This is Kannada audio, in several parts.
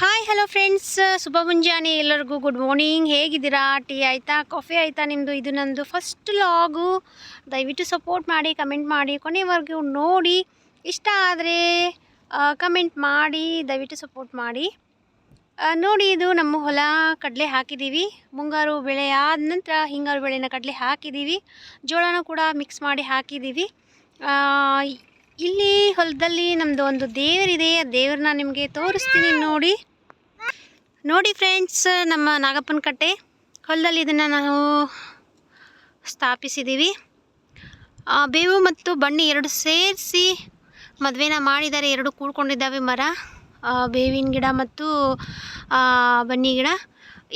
ಹಾಯ್ ಹಲೋ ಫ್ರೆಂಡ್ಸ್ ಶುಭ ಮುಂಜಾನೆ ಎಲ್ಲರಿಗೂ ಗುಡ್ ಮಾರ್ನಿಂಗ್ ಹೇಗಿದ್ದೀರಾ? ಟೀ ಆಯಿತಾ? ಕಾಫಿ ಆಯಿತಾ ನಿಮ್ಮದು ಇದು ನಂದು ಫಸ್ಟ್ ಲಾಗು ದಯವಿಟ್ಟು ಸಪೋರ್ಟ್ ಮಾಡಿ ಕಮೆಂಟ್ ಮಾಡಿ, ಕೊನೆವರೆಗೂ ನೋಡಿ. ಇಷ್ಟ ಆದರೆ ಕಮೆಂಟ್ ಮಾಡಿ, ದಯವಿಟ್ಟು ಸಪೋರ್ಟ್ ಮಾಡಿ. ನೋಡಿ ಇದು ನಮ್ಮ ಹೊಲ ಕಡಲೆ ಹಾಕಿದ್ದೀವಿ. ಮುಂಗಾರು ಬೆಳೆ ಆದ ನಂತರ ಹಿಂಗಾರು ಬೆಳೆನ ಕಡಲೆ ಹಾಕಿದ್ದೀವಿ. ಜೋಳನೂ ಕೂಡ ಮಿಕ್ಸ್ ಮಾಡಿ ಹಾಕಿದ್ದೀವಿ. ಇಲ್ಲಿ ಹೊಲದಲ್ಲಿ ನಮ್ಮದು ಒಂದು ದೇವರಿದೆ. ಆ ದೇವ್ರನ್ನ ನಿಮಗೆ ತೋರಿಸ್ತೀನಿ ನೋಡಿ. ನೋಡಿ ಫ್ರೆಂಡ್ಸ್ ನಮ್ಮ ನಾಗಪ್ಪನ ಕಟ್ಟೆ ಹೊಲದಲ್ಲಿ ಇದನ್ನು ನಾವು ಸ್ಥಾಪಿಸಿದ್ದೀವಿ ಬೇವು ಮತ್ತು ಬನ್ನಿ ಎರಡು ಸೇರಿಸಿ ಮದುವೆನ ಮಾಡಿದ್ದಾರೆ. ಎರಡು ಕೂಡ್ಕೊಂಡಿದ್ದಾವೆ ಮರ ಬೇವಿನ ಗಿಡ ಮತ್ತು ಬನ್ನಿ ಗಿಡ.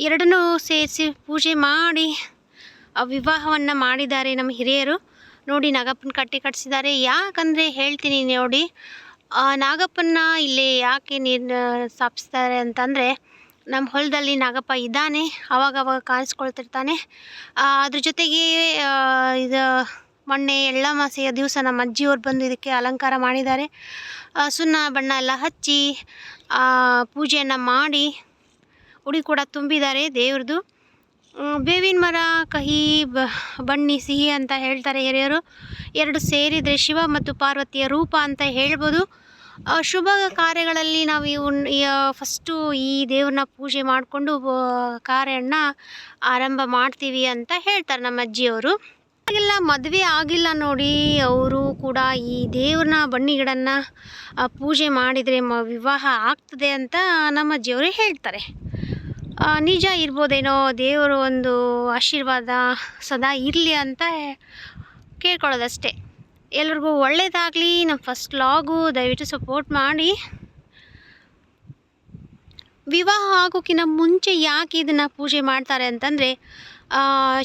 ಎರಡನ್ನೂ ಸೇರಿಸಿ ಪೂಜೆ ಮಾಡಿ ವಿವಾಹವನ್ನು ಮಾಡಿದ್ದಾರೆ ನಮ್ಮ ಹಿರಿಯರು. ನೋಡಿ ನಾಗಪ್ಪನ ಕಟ್ಟಿ ಕಟ್ಟಿಸಿದ್ದಾರೆ ಯಾಕಂದರೆ ಹೇಳ್ತೀನಿ ನೋಡಿ ನಾಗಪ್ಪನ ಇಲ್ಲಿ ಯಾಕೆ ನೀರು ಸ್ಥಾಪಿಸ್ತಾರೆ ಅಂತಂದರೆ ನಮ್ಮ ಹೊಲದಲ್ಲಿ ನಾಗಪ್ಪ ಇದ್ದಾನೆ ಅವಾಗ ಅವಾಗ ಕಾಣಿಸ್ಕೊಳ್ತಿರ್ತಾನೆ ಅದ್ರ ಜೊತೆಗೆ ಇದು ಮೊನ್ನೆ ಎಳ್ಳಮಾಸೆಯ ದಿವಸ ನಮ್ಮ ಅಜ್ಜಿಯವ್ರು ಬಂದು ಇದಕ್ಕೆ ಅಲಂಕಾರ ಮಾಡಿದ್ದಾರೆ. ಸುಣ್ಣ ಬಣ್ಣ ಎಲ್ಲ ಹಚ್ಚಿ ಪೂಜೆಯನ್ನು ಮಾಡಿ, ಉಡಿ ಕೂಡ ತುಂಬಿದ್ದಾರೆ ದೇವ್ರದ್ದು ಬೇವಿನ ಮರ, ಕಹಿ, ಬ, ಬನ್ನಿ, ಸಿಹಿ ಅಂತ ಹೇಳ್ತಾರೆ ಹಿರಿಯರು. ಎರಡು ಸೇರಿದರೆ ಶಿವ ಮತ್ತು ಪಾರ್ವತಿಯ ರೂಪ ಅಂತ ಹೇಳ್ಬೋದು. ಶುಭ ಕಾರ್ಯಗಳಲ್ಲಿ ನಾವು ಇವು ಫಸ್ಟು ಈ ದೇವ್ರನ್ನ ಪೂಜೆ ಮಾಡಿಕೊಂಡು ಕಾರ್ಯನ ಆರಂಭ ಮಾಡ್ತೀವಿ ಅಂತ ಹೇಳ್ತಾರೆ ನಮ್ಮ ಅಜ್ಜಿಯವರು. ಎಲ್ಲ ಮದುವೆ ಆಗಿಲ್ಲ ನೋಡಿ, ಅವರು ಕೂಡ ಈ ದೇವ್ರನ್ನ, ಬನ್ನಿ ಪೂಜೆ ಮಾಡಿದರೆ ಮ, ವಿವಾಹ ಆಗ್ತದೆ ಅಂತ ನಮ್ಮ ಅಜ್ಜಿಯವರು ಹೇಳ್ತಾರೆ. ನಿಜ ಇರ್ಬೋದೇನೋ ದೇವರು ಒಂದು ಆಶೀರ್ವಾದ ಸದಾ ಇರಲಿ ಅಂತ ಕೇಳ್ಕೊಳ್ಳೋದಷ್ಟೇ. ಎಲ್ರಿಗೂ ಒಳ್ಳೇದಾಗಲಿ. ನಮ್ಮ ಫಸ್ಟ್ ಲಾಗು ದಯವಿಟ್ಟು ಸಪೋರ್ಟ್ ಮಾಡಿ. ವಿವಾಹ ಆಗೋಕ್ಕಿಂತ ಮುಂಚೆ ಯಾಕೆ ಇದನ್ನು ಪೂಜೆ ಮಾಡ್ತಾರೆ ಅಂತಂದರೆ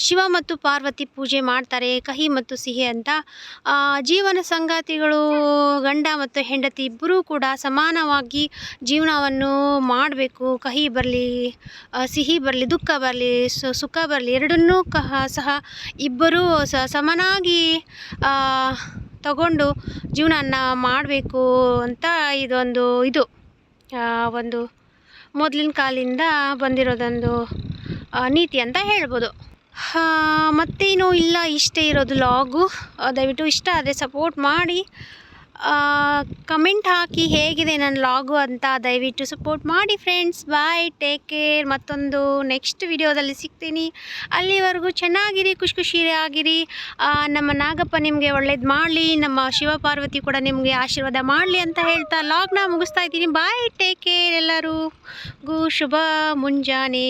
ಶಿವ ಮತ್ತು ಪಾರ್ವತಿ ಪೂಜೆ ಮಾಡ್ತಾರೆ, ಕಹಿ ಮತ್ತು ಸಿಹಿ ಅಂತ. ಜೀವನ ಸಂಗಾತಿಗಳು ಗಂಡ ಮತ್ತು ಹೆಂಡತಿ ಇಬ್ಬರೂ ಕೂಡ ಸಮಾನವಾಗಿ ಜೀವನವನ್ನು ಮಾಡಬೇಕು. ಕಹಿ ಬರಲಿ ಸಿಹಿ ಬರಲಿ, ದುಃಖ ಬರಲಿ ಸುಖ ಬರಲಿ, ಎರಡನ್ನೂ ಕಹ, ಸಹ ಇಬ್ಬರೂ ಸಮನಾಗಿ ತಗೊಂಡು ಜೀವನನ ಮಾಡಬೇಕು ಅಂತ ಇದೊಂದು ಇದು. ಒಂದು ಮೊದಲಿನ ಕಾಲಿಂದ ಬಂದಿರೋದೊಂದು ನೀತಿ ಅಂತ ಹೇಳ್ಬೋದು. ಮತ್ತೇನು ಇಲ್ಲ, ಇಷ್ಟೇ ಇರೋದು ಲಾಗು. ದಯವಿಟ್ಟು ಇಷ್ಟ ಆದರೆ ಸಪೋರ್ಟ್ ಮಾಡಿ. ಕಮೆಂಟ್ ಹಾಕಿ ಹೇಗಿದೆ ನನ್ನ ಲಾಗು ಅಂತ ದಯವಿಟ್ಟು ಸಪೋರ್ಟ್ ಮಾಡಿ ಫ್ರೆಂಡ್ಸ್ ಬಾಯ್ ಟೇಕ್ ಕೇರ್ ಮತ್ತೊಂದು ನೆಕ್ಸ್ಟ್ ವಿಡಿಯೋದಲ್ಲಿ ಸಿಗ್ತೀನಿ. ಅಲ್ಲಿವರೆಗೂ ಚೆನ್ನಾಗಿರಿ ಖುಷಿ ಖುಷಿಯಾಗಿರಿ ಆಗಿರಿ ನಮ್ಮ ನಾಗಪ್ಪ ನಿಮಗೆ ಒಳ್ಳೇದು ಮಾಡಲಿ. ನಮ್ಮ ಶಿವಪಾರ್ವತಿ ಕೂಡ ನಿಮಗೆ ಆಶೀರ್ವಾದ ಮಾಡಲಿ ಅಂತ ಹೇಳ್ತಾ ಲಾಗ್ನ ಮುಗಿಸ್ತಾ ಇದ್ದೀನಿ. ಬಾಯ್ ಟೇಕ್ ಕೇರ್ ಎಲ್ಲರೂ. ಗು ಶುಭ ಮುಂಜಾನೆ.